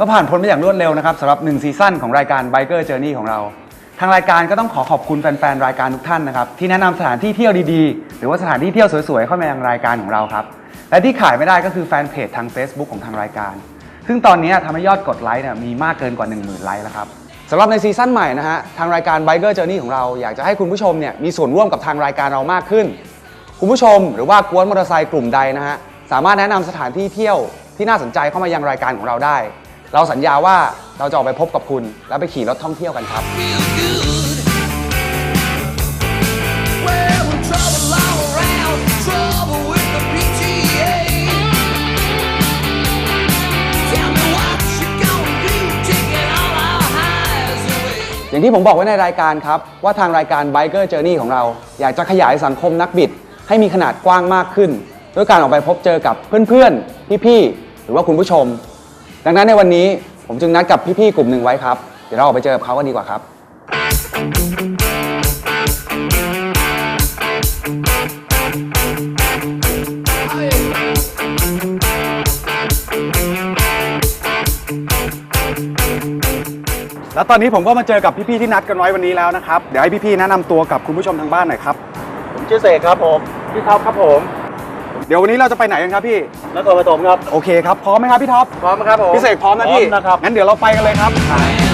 ก็ผ่านพ้นไปอย่างรวดเร็วนะครับสำหรับ 1 ซีซั่นของรายการ Biker Journey ของเรา ทางรายการก็ต้องขอขอบคุณแฟนๆ รายการทุกท่านนะครับ ที่แนะนำสถานที่เที่ยวดีๆ หรือว่าสถานที่เที่ยวสวยๆ เข้ามายังรายการของเราครับ และที่ขายไม่ได้ก็คือแฟนเพจทาง Facebook ของทางรายการ ซึ่งตอนนี้ทำให้ยอดกดไลค์มีมากเกินกว่า 10,000ไลค์แล้วครับ สำหรับในซีซั่นใหม่นะฮะทางรายการ Biker Journey ของเราอยากจะให้คุณผู้ชมเนี่ยมีส่วนร่วมกับทางรายการเรามากขึ้น คุณผู้ชมหรือว่ากวนมอเตอร์ไซค์กลุ่มใดนะฮะสามารถแนะนำสถานที่เที่ยวที่น่าสนใจเข้ามายังรายการของเราได้ เราสัญญาว่าเราจะออกไปพบกับคุณ แล้วไปขี่รถท่องเที่ยวกันครับ อย่างที่ผมบอกไว้ในรายการครับ ว่าทางรายการ Biker Journey ของเรา อยากจะขยายสังคมนักบิด ให้มีขนาดกว้างมากขึ้นด้วยการออกไปพบเจอกับเพื่อนๆ พี่ๆ หรือว่าคุณผู้ชม ดังนั้นในวันนี้ผมจึงนัดกับพี่ๆ กลุ่มหนึ่งไว้ครับ เดี๋ยวเราออกไปเจอกับเขากันดีกว่าครับ แล้วตอนนี้ผมก็มาเจอกับพี่ๆที่นัดกันไว้วันนี้แล้วนะครับ เดี๋ยวให้พี่ๆแนะนำตัวกับคุณผู้ชมทางบ้านหน่อยครับ ผมชื่อเสกครับผมพี่ท็อปครับผมเดี๋ยววันนี้เราจะไปไหนกันครับพี่ นครปฐมครับโอเคครับ พร้อมไหมครับพี่ท็อป พร้อมครับผม พี่เสกพร้อมนะพี่ นะครับ งั้นเดี๋ยวเราไปกันเลยครับ Well,